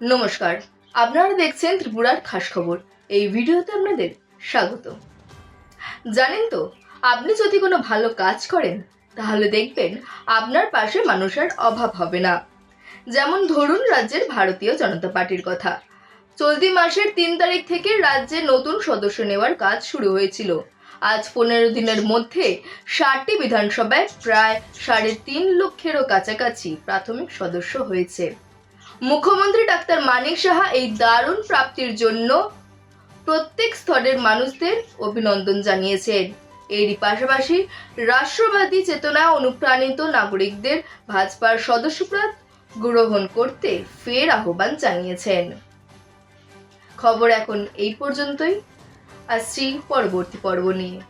নমস্কার, আপনারা দেখছেন ত্রিপুরার খাস খবর। এই ভিডিওতে আপনাদের স্বাগত। জানেন তো, আপনি যদি কোনো ভালো কাজ করেন, তাহলে দেখবেন আপনার পাশে মানুষের অভাব হবে না। যেমন ধরুন রাজ্যের ভারতীয় জনতা পার্টির কথা। চলতি মাসের তিন তারিখ থেকে রাজ্যে নতুন সদস্য নেওয়ার কাজ শুরু হয়েছিল। আজ পনেরো দিনের মধ্যে ষাটটি বিধানসভায় প্রায় সাড়ে তিন লক্ষেরও কাছাকাছি প্রাথমিক সদস্য হয়েছে। মুখ্যমন্ত্রী ডাক্তার মানিক সাহা এই দারুণ প্রাপ্তির জন্য প্রত্যেক স্তরের মানুষদের অভিনন্দন জানিয়েছেন। এরই পাশাপাশি রাষ্ট্রবাদী চেতনায় অনুপ্রাণিত নাগরিকদের ভাজপার সদস্যপদ গ্রহণ করতে ফের আহ্বান জানিয়েছেন। খবর এখন এই পর্যন্তই। আসছি পরবর্তী পর্ব নিয়ে।